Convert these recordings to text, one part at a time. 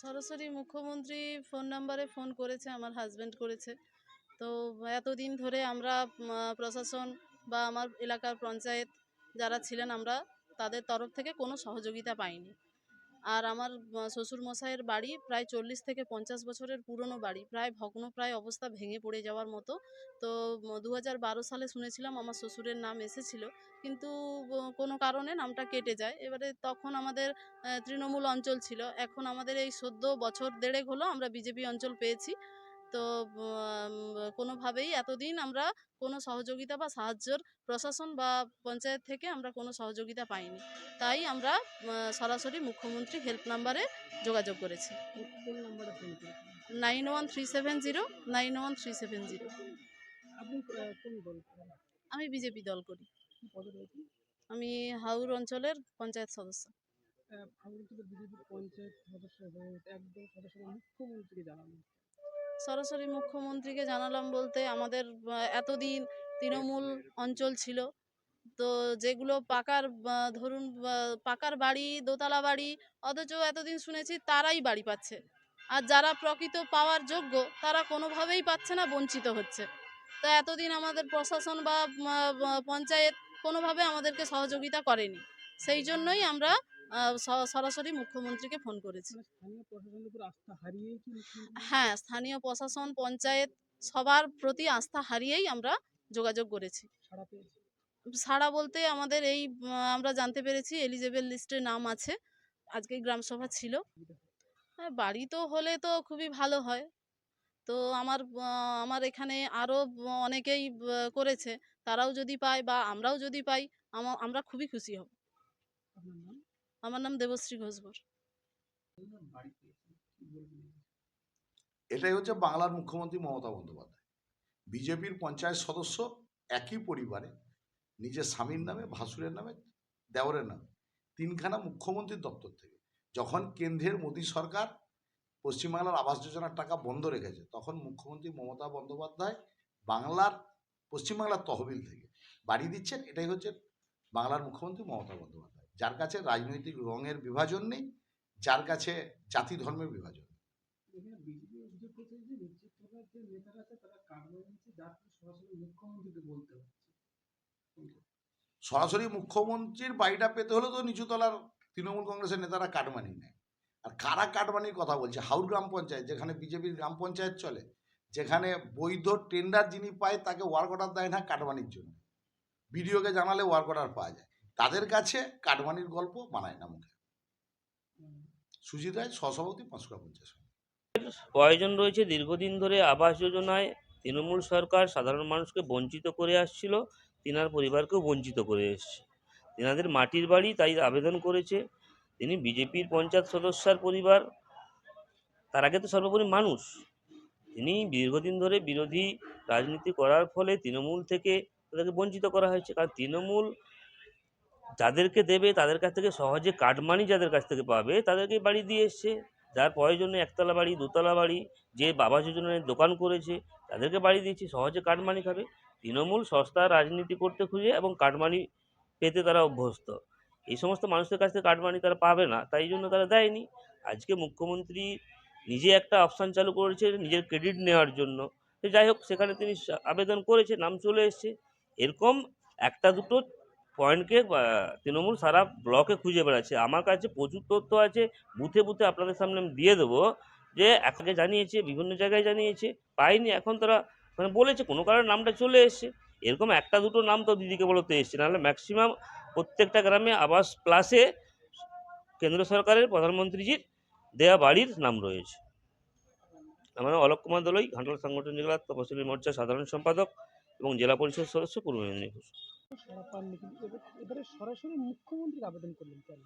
সরাসরি মুখ্যমন্ত্রী ফোন নাম্বারে ফোন করেছে, আমার হাজব্যান্ড করেছে। তো এতদিন ধরে আমরা প্রশাসন বা আমার এলাকার পঞ্চায়েত যারা ছিলেন আমরা, তাদের তরফ থেকে কোনো সহযোগিতা পাইনি। আর আমার শ্বশুরমশাইয়ের বাড়ি প্রায় চল্লিশ থেকে পঞ্চাশ বছরের পুরনো বাড়ি। প্রায় ভগ্ন প্রায় অবস্থা ভেঙে পড়ে যাওয়ার মতো। তো দু সালে শুনেছিলাম আমার শ্বশুরের নাম এসেছিল। কিন্তু কোনো কারণে নামটা কেটে যায়। এবারে তখন আমাদের তৃণমূল অঞ্চল ছিল। এখন আমাদের এই সদ্য বছর দেড়েক হলো আমরা বিজেপি অঞ্চল পেয়েছি। তো কোনোভাবেই এতদিন আমরা কোনো সহযোগিতা বা সাহায্যর প্রশাসন বা পঞ্চায়েত থেকে আমরা কোনো সহযোগিতা পাইনি। তাই আমরা সরাসরি মুখ্যমন্ত্রী হেল্প নাম্বারে যোগাযোগ করেছি। Nine one three seven zero nine one three seven zero? আমি বিজেপি দল করি। আমি হাউর অঞ্চলের পঞ্চায়েত সদস্য। পঞ্চায়েত সদস্য এবং একদল সদস্য মুখ্যমন্ত্রীকে জানানো। সরাসরি মুখ্যমন্ত্রীকে জানালাম বলতে আমাদের এতদিন তৃণমূল অঞ্চল ছিল। তো যেগুলো পাকার ধরুন পাকার বাড়ি, দোতলা বাড়ি, অথচ এতদিন শুনেছি তারাই বাড়ি পাচ্ছে। আর যারা প্রকৃত পাওয়ার যোগ্য, তারা কোনোভাবেই পাচ্ছে না, বঞ্চিত হচ্ছে। তো এতদিন আমাদের প্রশাসন বা, পঞ্চায়েত কোনোভাবে আমাদেরকে সহযোগিতা করেনি। সেই জন্যই আমরা সরাসরি মুখ্যমন্ত্রীকে ফোন করেছি। মানে হ্যাঁ স্থানীয় প্রশাসন পঞ্চায়েত সবার প্রতি আস্থা হারিয়েই আমরা যোগাযোগ করেছি। সাড়া বলতে আমাদের এই আমরা জানতে পেরেছি এলিজেবল লিস্টে নাম আছে আজকে গ্রামসভা ছিল। হ্যাঁ বাড়ি তো হলে তো খুবই ভালো হয়। তো আমার আমার এখানে আরও অনেকেই করেছে তারাও যদি পায় বা আমরাও যদি পাই আমা- আমরা খুবই খুশি হব। আমার নাম দেবশ্রী ঘোষবর। এটাই হচ্ছে বাংলার মুখ্যমন্ত্রী মমতা বন্দ্যোপাধ্যায়। বিজেপির পঞ্চায়েত সদস্য একই পরিবারে, নিজের স্বামীর নামে, ভাসুরের নামে, দেওরের নামে, তিনখানা মুখ্যমন্ত্রীর দপ্তর থেকে। যখন কেন্দ্রের মোদী সরকার পশ্চিমবাংলার আবাস যোজনার টাকা বন্ধ রেখেছে, তখন মুখ্যমন্ত্রী মমতা বন্দ্যোপাধ্যায় বাংলার পশ্চিমবাংলার তহবিল থেকে বাড়ি দিচ্ছেন। এটাই হচ্ছে বাংলার মুখ্যমন্ত্রী মমতা বন্দ্যোপাধ্যায়। যার কাছে রাজনৈতিক রঙের বিভাজন নেই যার কাছে জাতি ধর্মের বিভাজন সরাসরি মুখ্যমন্ত্রীর বাড়িটা পেতে হলে তো নিচুতলার তৃণমূল কংগ্রেসের নেতারা কাটমানি নেয়। আর কারা কাটমানির কথা বলছে? হাউর গ্রাম পঞ্চায়েত যেখানে বিজেপির গ্রাম পঞ্চায়েত চলে যেখানে বৈধ টেন্ডার যিনি পায় তাকে ওয়ার্ক অর্ডার দেয় না কাটমানির জন্য বিডিওকে জানালে ওয়ার্ক অর্ডার পাওয়া যায়। তাদের কাছে কাটমানির গল্প বানায় না মুখে। সুজিত রায় সহসভাপতি পাঁচকুড়া পঞ্চায়েত প্রয়োজন রয়েছে? দীর্ঘদিন ধরে আবাস যোজনায় তৃণমূল সরকার সাধারণ মানুষকে বঞ্চিত করে আসছিল তিনার পরিবারকেও বঞ্চিত করে এসছে। তিনাদের মাটির বাড়ি তাই আবেদন করেছে। তিনি বিজেপির পঞ্চায়েত সদস্যার পরিবার তার আগে তো সর্বোপরি মানুষ। তিনি দীর্ঘদিন ধরে বিরোধী রাজনীতি করার ফলে তৃণমূল থেকে তাদেরকে বঞ্চিত করা হয়েছে। কারণ তৃণমূল যাদেরকে দেবে, তাদের কাছ থেকে সহজে কাটমানি যাদের কাছ থেকে পাবে, তাদেরকে বাড়ি দিয়ে এসছে। যার প্রয়োজনে একতলা বাড়ি, দোতলা বাড়ি, যে বাবা যোজনায় দোকান করেছে, তাদেরকে বাড়ি দিয়েছে, সহজে কাটমানি খাবে। তৃণমূল সস্তা রাজনীতি করতে খুঁজে এবং কাটমানি পেতে তারা অভ্যস্ত। এই সমস্ত মানুষের কাছ থেকে কাটমানি তারা পাবে না, তাই জন্য তারা দেয়নি। আজকে মুখ্যমন্ত্রী নিজে একটা অপশান চালু করেছে, নিজের ক্রেডিট নেওয়ার জন্য। যাই হোক, সেখানে তিনি আবেদন করেছে, নাম চলে এসছে। এরকম একটা দুটো পয়েন্টকে তৃণমূল সারা ব্লকে খুঁজে বেড়াচ্ছে। আমার কাছে প্রচুর তথ্য আছে, বুথে বুথে আপনাদের সামনে আমি দিয়ে দেবো, যে একে জানিয়েছে, বিভিন্ন জায়গায় জানিয়েছে, পাইনি, এখন তারা মানে বলেছে, কোনো কারণে নামটা চলে এসছে। এরকম একটা দুটো নাম তো দিদিকে বলতে এসছে, নাহলে ম্যাক্সিমাম প্রত্যেকটা গ্রামে আবাস প্লাসে কেন্দ্র সরকারের প্রধানমন্ত্রীজির দেয়া বাড়ির নাম রয়েছে। আমার অলোক কুমার দলই, ঘাটাল সংগঠন জেলা তপশিলি মোর্চা সাধারণ সম্পাদক এবং জেলা পরিষদ সদস্য পূর্ব মেদিনীপুর। সারা পাননি কিন্তু এবারে সরাসরি আবেদন করলেন কেন?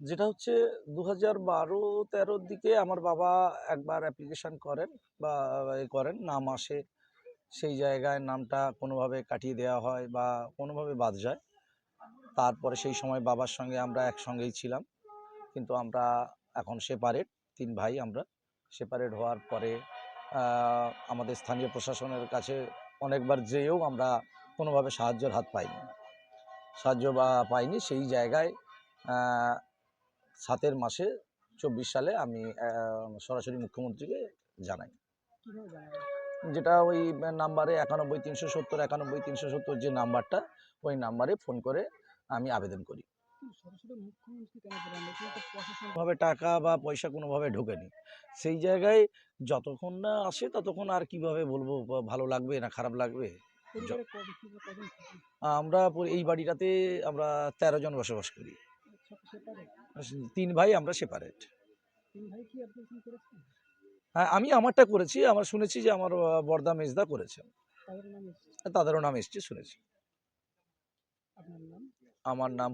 যেটা হচ্ছে দু হাজার বারো তেরোর দিকে আমার বাবা একবার অ্যাপ্লিকেশন করেন বা এ করেন, নাম আসে, সেই জায়গায় নামটা কোনোভাবে কাটিয়ে দেওয়া হয় বা কোনোভাবে বাদ যায়। তারপরে সেই সময় বাবার সঙ্গে আমরা একসঙ্গেই ছিলাম, কিন্তু আমরা এখন সেপারেট তিন ভাই আমরা। সেপারেট হওয়ার পরে আমাদের স্থানীয় প্রশাসনের কাছে অনেকবার যেয়েও আমরা কোনোভাবে সাহায্যের হাত পাইনি। সাহায্য বা পাইনি সেই জায়গায় সাতের মাসে চব্বিশ সালে আমি সরাসরি মুখ্যমন্ত্রীকে জানাই। যেটা ওই নাম্বারে একানব্বই তিনশো সত্তর একানব্বই তিনশো সত্তর যে নাম্বারটা ওই নাম্বারে ফোন করে আমি আবেদন করি। ভাবে টাকা বা পয়সা কোনোভাবে ঢোকেনি। সেই জায়গায় যতক্ষণ না আসে ততক্ষণ আর কীভাবে বলব ভালো লাগবে না খারাপ লাগবে? আমরা এই বাড়িটাতে আমরা তেরো জন বসবাস করি। তিন ভাই আমরা সেপারেট তিন ভাই অ্যাপ্লিকেশন করেছেন হ্যাঁ আমি আমারটা করেছি আমার শুনেছি যে আমার বর্দা মেজদা করেছে তাদের তাদেরও নাম এসছে শুনেছি। আমার নাম